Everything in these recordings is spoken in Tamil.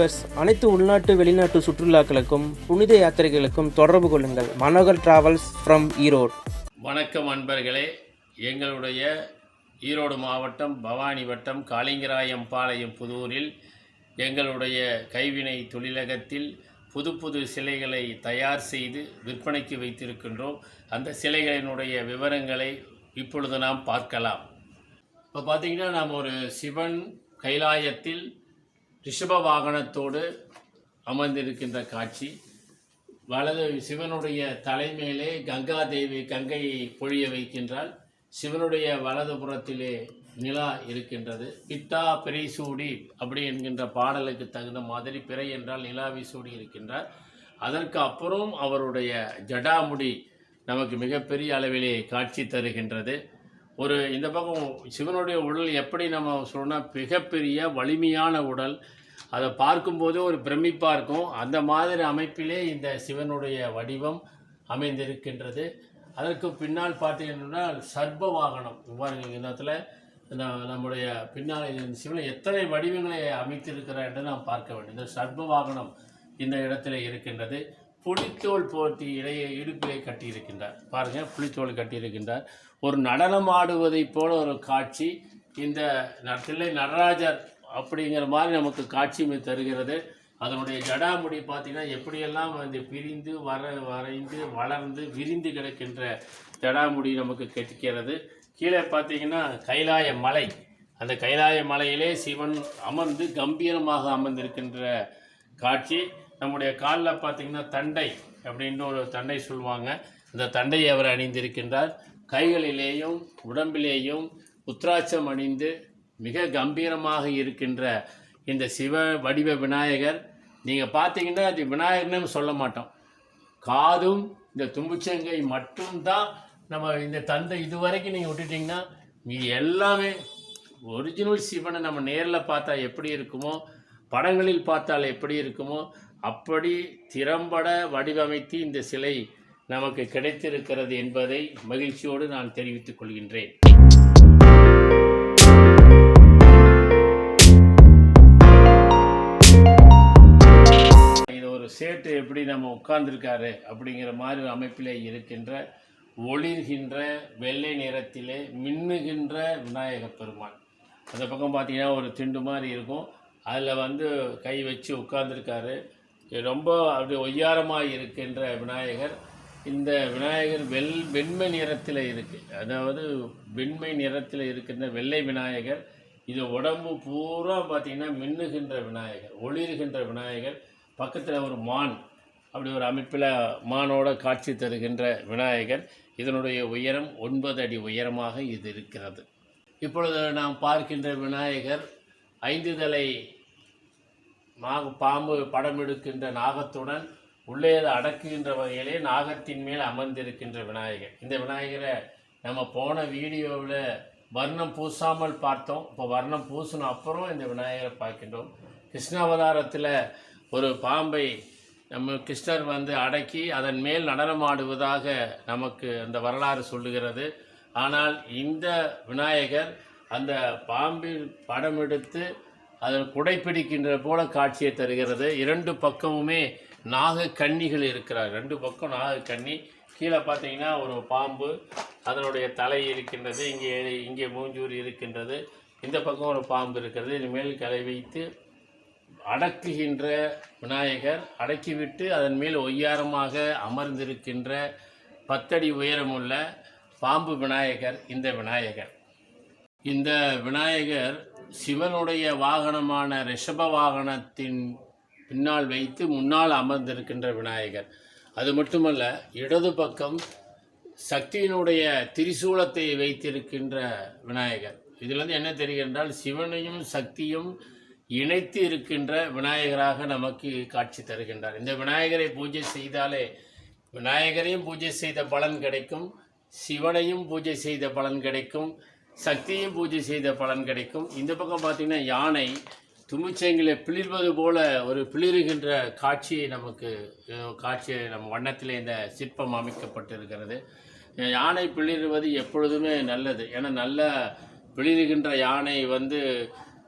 வியூவர்ஸ் அனைத்து உள்நாட்டு வெளிநாட்டு சுற்றுலாக்களுக்கும் புனித யாத்திரைகளுக்கும் தொடர்பு கொள்ளுங்கள். Manohar travels from Erode. வணக்கம் அன்பர்களே. எங்களுடைய ஈரோடு மாவட்டம் பவானி வட்டம் காளிங்கராயம் பாளையம் புதூரில் எங்களுடைய கைவினை தொழிலகத்தில் புது புது சிலைகளை தயார் செய்து விற்பனைக்கு வைத்திருக்கின்றோம். அந்த சிலைகளினுடைய விவரங்களை இப்பொழுது நாம் பார்க்கலாம். இப்போ பார்த்தீங்கன்னா நாம் ஒரு சிவன் கைலாயத்தில் ரிஷப வாகனத்தோடு அமர்ந்திருக்கின்ற காட்சி. வலது சிவனுடைய தலைமையிலே கங்கா தேவி கங்கையை பொழிய வைக்கின்றாள். சிவனுடைய வலது புறத்திலே நிலா இருக்கின்றது. பித்தா பிறை சூடி அப்படி என்கின்ற பாடலுக்கு தகுந்த மாதிரி பிறை என்றால் நிலாவை சூடி இருக்கின்றார். அதற்கு அப்புறம் அவருடைய ஜடாமுடி நமக்கு மிகப்பெரிய அளவிலே காட்சி தருகின்றது. ஒரு இந்த பக்கம் சிவனுடைய உடல் எப்படி நம்ம சொன்னால் மிகப்பெரிய வலிமையான உடல். அதை பார்க்கும்போது ஒரு பிரமிப்பாக இருக்கும். அந்த மாதிரி அமைப்பிலே இந்த சிவனுடைய வடிவம் அமைந்திருக்கின்றது. அதற்கு பின்னால் பார்த்தீங்கன்னா சர்ப வாகனம். இவ்வாறு இடத்துல நம்முடைய பின்னால் சிவன் எத்தனை வடிவங்களை அமைத்திருக்கிறார் என்று நாம் பார்க்க வேண்டும். இந்த சர்ப வாகனம் இந்த இடத்துல இருக்கின்றது. புலித்தோல் போர்த்தி இடையே இடுப்பிலே கட்டியிருக்கின்றார். பாருங்கள் புலித்தோல் கட்டியிருக்கின்றார். ஒரு நடனம் ஆடுவதைப் போல ஒரு காட்சி. இந்த தில்லை நடராஜர் அப்படிங்கிற மாதிரி நமக்கு காட்சி தருகிறது. அதனுடைய ஜடாமுடி பார்த்திங்கன்னா எப்படியெல்லாம் வந்து பிரிந்து வர வரைந்து வளர்ந்து விரிந்து கிடக்கின்ற ஜடாமுடி நமக்கு கிடைக்கிறது கீழே பார்த்தீங்கன்னா கைலாய மலை. அந்த கைலாய மலையிலே சிவன் அமர்ந்து கம்பீரமாக அமர்ந்திருக்கின்ற காட்சி. நம்முடைய காலில் பார்த்தீங்கன்னா தண்டை அப்படின்னு ஒரு தண்டை சொல்லுவாங்க. அந்த தண்டையை அவர் அணிந்திருக்கின்றார். கைகளிலேயும் உடம்பிலேயும் உத்ராட்சம் அணிந்து மிக கம்பீரமாக இருக்கின்ற இந்த சிவ வடிவ விநாயகர். நீங்கள் பார்த்தீங்கன்னா அது விநாயகர்னு சொல்ல மாட்டோம். காதும் இந்த தும்புச்சங்கை மட்டும்தான் நம்ம இந்த தந்தை இதுவரைக்கும் நீங்கள் விட்டுட்டிங்கன்னா மீதி எல்லாமே ஒரிஜினல் சிவனை நம்ம நேரில் பார்த்தா எப்படி இருக்குமோ படங்களில் பார்த்தால் எப்படி இருக்குமோ அப்படி திறம்பட வடிவமைத்து இந்த சிலை நமக்கு கிடைத்திருக்கிறது என்பதை மகிழ்ச்சியோடு நான் தெரிவித்துக் கொள்கின்றேன். இது ஒரு சேட்டு எப்படி நம்ம உட்கார்ந்துருக்காரு அப்படிங்கிற மாதிரி ஒரு அமைப்பிலே இருக்கின்ற ஒளிர்கின்ற வெள்ளை நிறத்திலே மின்னுகின்ற விநாயகப் பெருமான். அந்த பக்கம் பார்த்தீங்கன்னா ஒரு திண்டு மாதிரி இருக்கும். அதில் வந்து கை வச்சு உட்கார்ந்துருக்காரு. ரொம்ப அப்படி ஒய்யாரமாக இருக்கின்ற விநாயகர். இந்த விநாயகர் வெள் வெண்மை நிறத்தில் இருக்குது அதாவது வெண்மை நிறத்தில் இருக்கின்ற வெள்ளை விநாயகர் இது உடம்பு பூரா பார்த்திங்கன்னா மின்னுகின்ற விநாயகர் ஒளிர்கின்ற விநாயகர் பக்கத்தில் ஒரு மான் அப்படி ஒரு அமைப்பில் மானோட காட்சி தருகின்ற விநாயகர். இதனுடைய உயரம் ஒன்பது அடி உயரமாக இது இருக்கிறது. இப்பொழுது நாம் பார்க்கின்ற விநாயகர் ஐந்து தலை நாக பாம்பு படம் எடுக்கின்ற நாகத்துடன் உள்ளே அதை அடக்குகின்ற வகையிலே நாகத்தின் மேல் அமர்ந்திருக்கின்ற விநாயகர். இந்த விநாயகரை நம்ம போன வீடியோவில் வர்ணம் பூசாமல் பார்த்தோம். இப்போ வர்ணம் பூசின அப்புறம் இந்த விநாயகரை பார்க்கின்றோம். கிருஷ்ணாவதாரத்தில் ஒரு பாம்பை நம்ம கிருஷ்ணர் வந்து அடக்கி அதன் மேல் நடனமாடுவதாக நமக்கு அந்த வரலாறு சொல்லுகிறது. ஆனால் இந்த விநாயகர் அந்த பாம்பில் படம் எடுத்து அதில் குடைப்பிடிக்கின்ற போல காட்சியை தருகிறது. இரண்டு பக்கமுமே நாக கன்னிகள் இருக்கிறார். ரெண்டு பக்கம் நாக கன்னி கீழே பார்த்தீங்கன்னா ஒரு பாம்பு அதனுடைய தலை இருக்கின்றது இங்கே இங்கே மூஞ்சூர் இருக்கின்றது. இந்த பக்கம் ஒரு பாம்பு இருக்கிறது. இனிமேல் கலை வைத்து அடக்குகின்ற விநாயகர் அடக்கிவிட்டு அதன் மேல் ஒய்யாரமாக அமர்ந்திருக்கின்ற பத்தடி உயரமுள்ள பாம்பு விநாயகர் இந்த விநாயகர். இந்த விநாயகர் சிவனுடைய வாகனமான ரிஷப வாகனத்தின் பின்னால் வைத்து முன்னால் அமர்ந்திருக்கின்ற விநாயகர். அது மட்டுமல்ல இடது பக்கம் சக்தியினுடைய திரிசூலத்தை வைத்திருக்கின்ற விநாயகர். இதிலிருந்து என்ன தெரிகின்றால் சிவனையும் சக்தியும் இணைத்து இருக்கின்ற விநாயகராக நமக்கு காட்சி தருகின்றார். இந்த விநாயகரை பூஜை செய்தாலே விநாயகரையும் பூஜை செய்த பலன் கிடைக்கும் சிவனையும் பூஜை செய்த பலன் கிடைக்கும் சக்தியும் பூஜை செய்த பலன் கிடைக்கும். இந்த பக்கம் பார்த்தீங்கன்னா யானை துமிச்செங்கில பிளிர்வது போல ஒரு பிளிர்கின்ற காட்சியை நமக்கு காட்சி காட்சியை நம்ம வண்ணத்திலே இந்த சிற்பம் அமைக்கப்பட்டிருக்கிறது. யானை பிளிர்வது எப்பொழுதுமே நல்லது. ஏன்னா நல்ல பிளிர்கின்ற யானை வந்து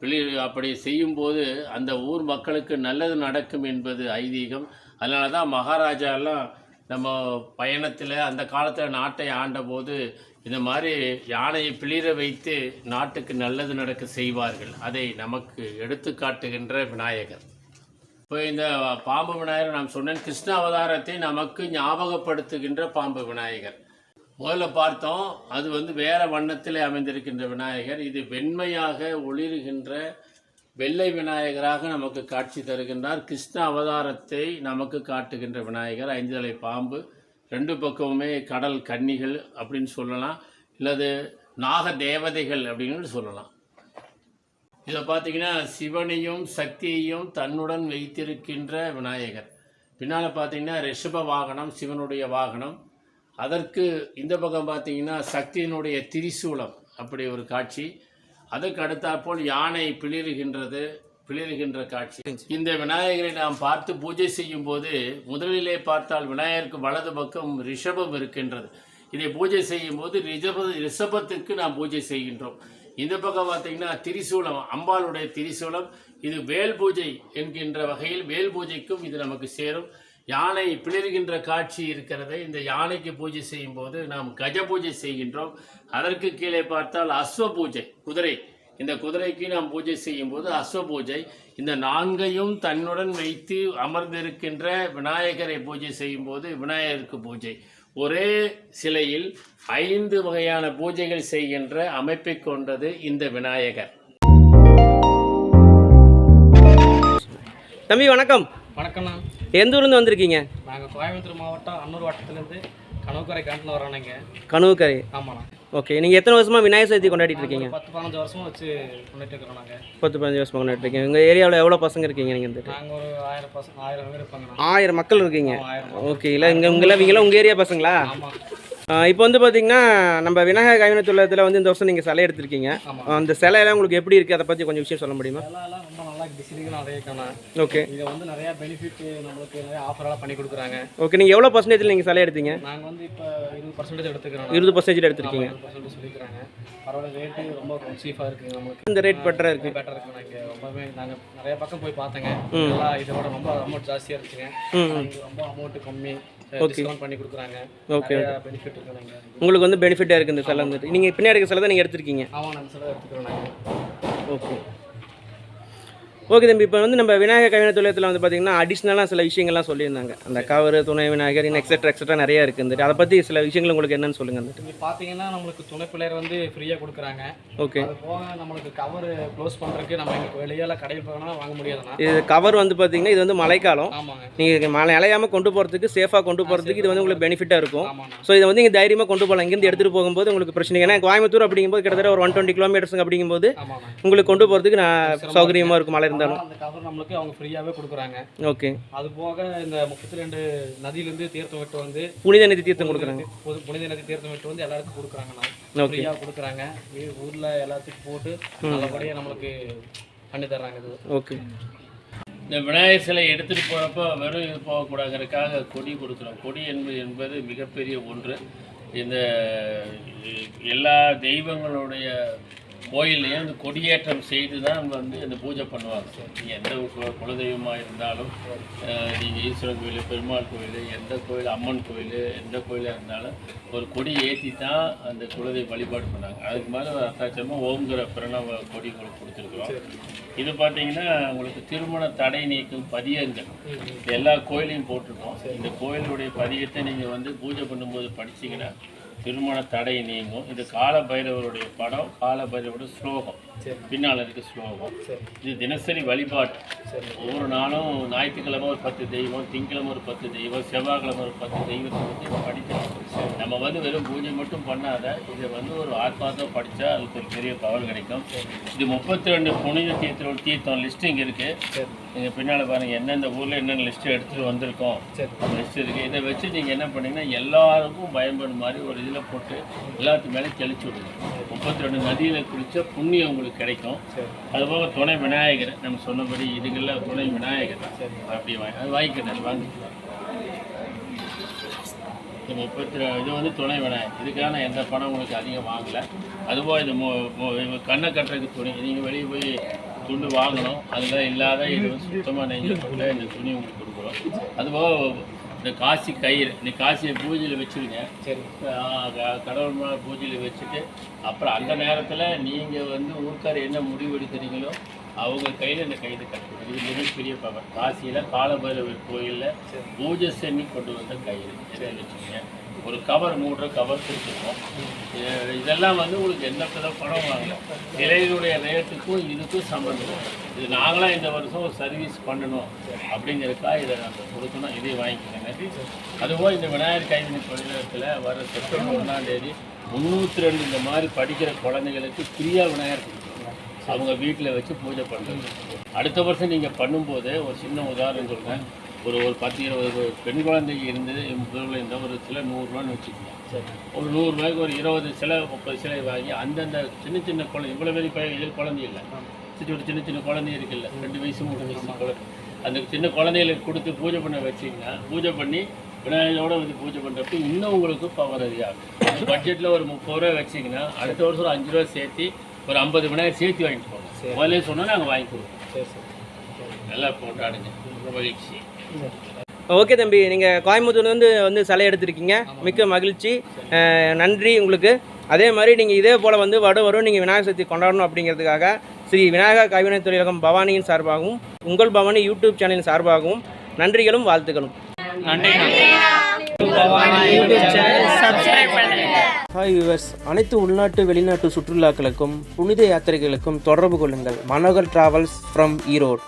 பிளிர் அப்படி செய்யும்போது அந்த ஊர் மக்களுக்கு நல்லது நடக்கும் என்பது ஐதீகம். அதனால தான் மகாராஜாலாம் நம்ம பயணத்தில் அந்த காலத்தில் நாட்டை ஆண்டபோது இந்த மாதிரி யானையை பிளிர வைத்து நாட்டுக்கு நல்லது நடக்க செய்வார்கள். அதை நமக்கு எடுத்து காட்டுகின்ற விநாயகர். இப்போ இந்த பாம்பு விநாயகர் நாம் சொன்னேன் கிருஷ்ண அவதாரத்தை நமக்கு ஞாபகப்படுத்துகின்ற பாம்பு விநாயகர். முதல்ல பார்த்தோம் அது வந்து வேற வண்ணத்தில் அமைந்திருக்கின்ற விநாயகர். இது வெண்மையாக ஒளிருகின்ற வெள்ளை விநாயகராக நமக்கு காட்சி தருகின்றார். கிருஷ்ண அவதாரத்தை நமக்கு காட்டுகின்ற விநாயகர். ஐந்து தலை பாம்பு ரெண்டு பக்கமுமே கடல் கன்னிகள் அப்படின்னு சொல்லலாம். இல்லது நாக தேவதைகள் அப்படின்னு சொல்லலாம். இதை பார்த்தீங்கன்னா சிவனையும் சக்தியையும் தன்னுடன் வைத்திருக்கின்ற விநாயகர். பின்னால் பார்த்தீங்கன்னா ரிஷப வாகனம் சிவனுடைய வாகனம். அதற்கு இந்த பக்கம் பார்த்தீங்கன்னா சக்தியினுடைய திரிசூலம் அப்படி ஒரு காட்சி. அதுக்கு அடுத்தாற்போல் யானை பிளிறுகின்றது பிளிறுகின்ற காட்சி. இந்த விநாயகரை நாம் பார்த்து பூஜை செய்யும் போது முதலிலே பார்த்தால் விநாயகருக்கு வலது பக்கம் ரிஷபம் இருக்கின்றது. இதை பூஜை செய்யும் போது ரிஷப ரிஷபத்துக்கு நாம் பூஜை செய்கின்றோம். இந்த பக்கம் பார்த்தீங்கன்னா திரிசூலம் அம்பாளுடைய திரிசூலம். இது வேல் பூஜை என்கின்ற வகையில் வேல் பூஜைக்கும் இது நமக்கு சேரும். யானை பிளிர்கின்ற காட்சி இருக்கிறது இந்த யானைக்கு பூஜை செய்யும் போது நாம் கஜ பூஜை செய்கின்றோம். அதற்கு கீழே பார்த்தால் அஸ்வ பூஜை குதிரை. இந்த குதிரைக்கு நாம் பூஜை செய்யும் போது அஸ்வ பூஜை. இந்த நான்கையும் தன்னுடன் வைத்து அமர்ந்திருக்கின்ற விநாயகரை பூஜை செய்யும் போது விநாயகருக்கு பூஜை. ஒரே சிலையில் ஐந்து வகையான பூஜைகள் செய்கின்ற அமைப்பை கொண்டது இந்த விநாயகர். தம்பி வணக்கம். வணக்கம்ண்ணா எந்த ஊர்லேருந்து வந்திருக்கீங்க? நாங்கள் கோயம்புத்தூர் மாவட்டம் அன்னூர் வட்டத்துலேருந்து கனவுக்கரை காட்டில் வரோண்ணங்க கனவுக்கரை. ஆமாண்ணா. ஓகே நீங்கள் எத்தனை வருஷமாக விநாயகர் சதுர்த்தி கொண்டாடிட்டு இருக்கீங்க? பத்து பதினஞ்சு வருஷமா வச்சு கொண்டுட்டு இருக்கிறோம் நாங்கள் பத்து பதினஞ்சு வருஷமாக கொண்டாடிட்டு இருக்கீங்க. உங்கள் ஏரியாவில் எவ்வளோ பசங்க இருக்கீங்க நீங்கள் வந்துட்டு? நாங்கள் ஒரு ஆயிரம் பசங்க ஆயிரம் பேர் இருப்பாங்கண்ணா ஆயிரம் மக்கள் இருக்கீங்க. ஓகே இல்லை இங்கே உங்களை இவங்களாம் உங்கள் ஏரியா பசங்களா? இப்போ வந்து பார்த்தீங்கன்னா நம்ம விநாயகர் கைவினைத்துள்ளத்தில் வந்து இந்த வருஷம் நீங்கள் சிலை எடுத்திருக்கீங்க. அந்த சிலையெல்லாம் உங்களுக்கு எப்படி இருக்குது அதை பற்றி கொஞ்சம் விஷயம் சொல்ல முடியுமா? டிசைனிங் நிறைய இருக்காண்ணா ஓகே இதை வந்து நிறைய பெனிஃபிட் நம்மளுக்கு நிறைய ஆஃபரெல்லாம் பண்ணி கொடுக்குறாங்க. ஓகே நீங்கள் எவ்வளோ பர்சன்டேஜில் நீங்கள் சிலை எடுத்தீங்க? நாங்கள் வந்து இப்போ இருபது பர்சன்டேஜ் எடுத்துக்கிறோம். இருபது பர்சன்டேஜ் எடுத்திருக்கீங்க. பர்சன்டேஜ் சொல்லிக்கிறாங்க. பரவாயில்ல ரேட்டு ரொம்ப சீஃபாக இருக்குது நம்மளுக்கு. இந்த ரேட் பெட்டராக இருக்குது பெட்டர் இருக்குண்ணா இங்கே ரொம்பவே நாங்கள் நிறைய பக்கம் போய் பார்த்தேங்க. எல்லாம் இதோட ரொம்ப அமௌண்ட் ஜாஸ்தியாக இருக்குங்க. ரொம்ப அமௌண்ட் கம்மி டிஸ்கவுண்ட் பண்ணி கொடுக்குறாங்க. ஓகே பெனிஃபிட் இருக்குண்ணா இங்கே உங்களுக்கு வந்து பெனிஃபிட்டாக இருக்குது இந்த சிலை வந்துட்டு நீங்கள் பின்னாடி இருக்க சிலை தான் நீங்கள் எடுத்திருக்கீங்க. ஆமாம் நாங்கள் சொல்ல எடுத்துக்கிறோம் நாங்கள் ஓகே ஓகே தம்பி இப்போ வந்து நம்ம விநாயகர் கைவினை தொழிலத்தில் வந்து பார்த்தீங்கன்னா அடிஷ்னலாக சில விஷயங்கள்லாம் சொல்லியிருந்தாங்க. அந்த கவர் துணை விநாயகர் இன்னும் எக்ஸெட்ரா எக்ஸெட்ரா நிறைய இருக்குது அதை பற்றி சில விஷயங்கள் உங்களுக்கு என்னன்னு சொல்லுங்கள் வந்துட்டு. பார்த்தீங்கன்னா நம்மளுக்கு துணை பிள்ளையர் வந்து ஃப்ரீயாக கொடுக்குறாங்க. ஓகே. அது போக நம்மளுக்கு கவர் க்ளோஸ் பண்ணுறதுக்கு நம்ம வெளியால கடையில் போனா வாங்க முடியாதுண்ணா. இது கவர் வந்து பார்த்தீங்கன்னா இது வந்து மழைக்காலம். ஆமாங்க. நீங்கள் மழை அலையாமல் கொண்டு போகிறதுக்கு சேஃபாக கொண்டு போகிறதுக்கு இது வந்து உங்களுக்கு பெனிஃபிட்டாக இருக்கும். ஸோ இதை வந்து நீங்கள் தைரியமாக கொண்டு போகலாம். இங்கேருந்து எடுத்துகிட்டு போகும்போது உங்களுக்கு பிரச்சனை ஏன்னா கோயம்புத்தூர் அப்படிங்கும்போது கிட்டத்தட்ட ஒரு ஒன் டுவெண்ட்டி கிலோமீட்டர்ஸ் அப்படிங்கும்போது உங்களுக்கு கொண்டு போகிறதுக்கு நான் சௌகரியமாக இருக்கும் மழை இருந்தாலும் அந்த கவர் நம்மளுக்கு அவங்க ஃப்ரீயாகவே கொடுக்குறாங்க. ஓகே. அது போக இந்த முப்பத்தி ரெண்டு நதியிலேருந்து தீர்த்தம் விட்டு வந்து புனித நிதி தீர்த்தம் கொடுக்குறாங்க. பொது புனித நதி தீர்த்தம் விட்டு வந்து எல்லாருக்கும் கொடுக்குறாங்கண்ணா ஃப்ரீயாக கொடுக்குறாங்க. ஊர்ல எல்லாத்துக்கும் போட்டு நல்லபடியாக நம்மளுக்கு பண்ணி தர்றாங்க இது. ஓகே. இந்த விநாயகர் சிலை எடுத்துகிட்டு போகிறப்போ வெறும் இது போகக்கூடாதுங்கிறதுக்காக கொடி கொடுக்குறோம். கொடி என்பது என்பது மிகப்பெரிய ஒன்று. இந்த எல்லா தெய்வங்களுடைய கோயில்லையும் இந்த கொடியேற்றம் செய்து தான் வந்து இந்த பூஜை பண்ணுவாங்க. நீங்கள் எந்த குலதெய்வமாக இருந்தாலும் நீங்கள் ஈஸ்வரன் கோயில் பெருமாள் கோயில் எந்த கோயில் அம்மன் கோயில் எந்த கோயிலாக இருந்தாலும் ஒரு கொடி ஏற்றி தான் அந்த குலதெய்வ வழிபாடு பண்ணாங்க. அதுக்கு மேலே அத்தாச்சமாக ஓம்கிற பிரணவ கொடி உங்களுக்கு கொடுத்துருக்குறோம். இது பார்த்தீங்கன்னா உங்களுக்கு திருமண தடை நீக்கும் பதியங்கள். எல்லா கோயிலையும் போட்டிருக்கோம். இந்த கோயிலுடைய பதியத்தை நீங்கள் வந்து பூஜை பண்ணும்போது படிச்சீங்கன்னா திருமண தடை நீங்கும். இது கால பைரவருடைய படம் கால பைரவருடைய ஸ்லோகம். சரி. பின்னால் இருக்கு ஸ்லோகம். இது தினசரி வழிபாடு. சரி. ஒவ்வொரு நாளும் ஞாயிற்றுக்கிழமை ஒரு பத்து தெய்வம் திங்கக்கிழமை ஒரு பத்து தெய்வம் செவ்வாய்க்கிழமை ஒரு பத்து தெய்வத்தை நம்ம படிக்கணும் நம்ம வந்து வெறும் பூஜை மட்டும் பண்ணாத இதை வந்து ஒரு ஆத்மார்த்தம் படித்தா அதுக்கு ஒரு பெரிய பவர் கிடைக்கும். இது முப்பத்தி ரெண்டு புனித தீர்த்தம் தீர்த்தம் லிஸ்ட் இங்கே இருக்குது நீங்கள் பின்னால் பாருங்கள் எந்தெந்த ஊரில் என்னென்ன லிஸ்ட்டு எடுத்துகிட்டு வந்திருக்கோம். சரி. லிஸ்ட் இருக்குது இதை வச்சு நீங்கள் என்ன பண்ணீங்கன்னா எல்லாருக்கும் பயன்படும் மாதிரி ஒரு இதில் போட்டு எல்லாத்து மேலே தெளிச்சு விடுங்க. முப்பத்தி ரெண்டு நதியில் குளிச்ச புண்ணியம் உங்களுக்கு கிடைக்கும். அதுபோக துணை விநாயகர் நம்ம சொன்னபடி இதுக்கெல்லாம் துணை விநாயகர். அப்படி வாங்கி. அது வாங்கிக்கிறேன் வாங்கி. இது முப்பத்தி இது வந்து துணை விநாயகர். இதுக்கான எந்த பணம் உங்களுக்கு அதிகம் வாங்கலை. அதுபோல் இது கண்ணை கட்டுறதுக்கு துணி. நீங்கள் வெளியே போய் துண்டு வாங்கணும். அதில் இல்லாத இது வந்து சுத்தமாக நெய்ஞ்சல் போட்டு இந்த துணி உங்களுக்கு கொடுக்குறோம். அதுபோக இந்த காசி கயிறு இந்த காசியை பூஜையில் வச்சுருங்க. சரி. கடவுள் பூஜையில் வச்சுட்டு அப்புறம் அந்த நேரத்தில் நீங்கள் வந்து ஊர்க்கார் என்ன முடிவு எடுக்கிறீங்களோ அவங்க கையில் இந்த கயிறு கட்டணும் இது மிகப்பெரிய பவர் காசியில் காலபைரவர் கோயிலில் பூஜை செஞ்சு கொண்டு வந்த கயிறு இதை வச்சுக்கோங்க. ஒரு கவர் மூடுற கவர் கொடுத்துருக்கோம். இது- இதெல்லாம் வந்து உங்களுக்கு எந்த வித பணம் வாங்கலாம் சிலையினுடைய ரேட்டுக்கும் இதுக்கும் சம்மந்தம் இது நாங்களாம் இந்த வருஷம் ஒரு சர்வீஸ் பண்ணணும் அப்படிங்கிறதுக்காக இதை நாங்கள் கொடுக்கணும். இதை வாங்கிக்கோங்க. அதுபோல் இந்த விநாயகர் கைவினை தொழிலகத்தில் வர செப்டம்பர் ஒன்றாம் தேதி முந்நூற்றி ரெண்டு இந்த மாதிரி படிக்கிற குழந்தைகளுக்கு ஃப்ரீயாக விநாயகர் அவங்க வீட்டில் வச்சு பூஜை பண்ணுறது அடுத்த வருஷம் நீங்கள் பண்ணும்போது ஒரு சின்ன உதாரணம் சொல்கிறேன் ஒரு ஒரு பத்து இருபது பெண் குழந்தை இருந்தது முதல்ல இந்த ஒரு சில நூறுரூவான்னு வச்சுக்கோங்க. ஒரு நூறுரூவாய்க்கு ஒரு இருபது சிலை முப்பது சிலை வாங்கி அந்தந்த சின்ன சின்ன குழந்தை இவ்வளோ பெரிய பையன் குழந்தை இல்லை. சின்ன ஒரு சின்ன சின்ன குழந்தை இருக்குல்ல. ரெண்டு வயசு மூணு வயசு குழந்தை அந்த சின்ன குழந்தைகளுக்கு கொடுத்து பூஜை பண்ண வச்சிங்கன்னா பூஜை பண்ணி விநாயகரோட வந்து பூஜை பண்ணுறப்ப இன்னும் உங்களுக்கு பவர் அதிகாகும் பட்ஜெட்டில் ஒரு முப்பது ரூபா வச்சிங்கன்னா அடுத்த வருஷம் ஒரு அஞ்சு ரூபா சேர்த்து ஒரு ஐம்பது விநாயகர் சேர்த்து வாங்கிட்டு போங்க. முதல்ல சொன்னால் நாங்கள் வாங்கி கொடுப்போம். சரி சரி. நல்லா போட்டாடுங்க. ரொம்ப மகிழ்ச்சி. ஓகே தம்பி நீங்கள் கோயம்புத்தூர்ல வந்து வந்து சிலை எடுத்திருக்கீங்க. மிக்க மகிழ்ச்சி. நன்றி உங்களுக்கு. அதே மாதிரி நீங்கள் இதே போல் வந்து வரும் வரும் நீங்கள் விநாயகர் சதுர்த்தி கொண்டாடணும் அப்படிங்கிறதுக்காக ஸ்ரீ விநாயகர் கைவினை தொழிலகம் பவானியின் சார்பாகவும் உங்கள் பவானி யூடியூப் சேனலின் சார்பாகவும் நன்றிகளும் வாழ்த்துக்களும். ஹாய் வியூவர்ஸ் அனைத்து உள்நாட்டு வெளிநாட்டு சுற்றுலாக்களுக்கும் புனித யாத்திரைகளுக்கும் தொடர்பு கொள்ளுங்கள். Manohar travels from Erode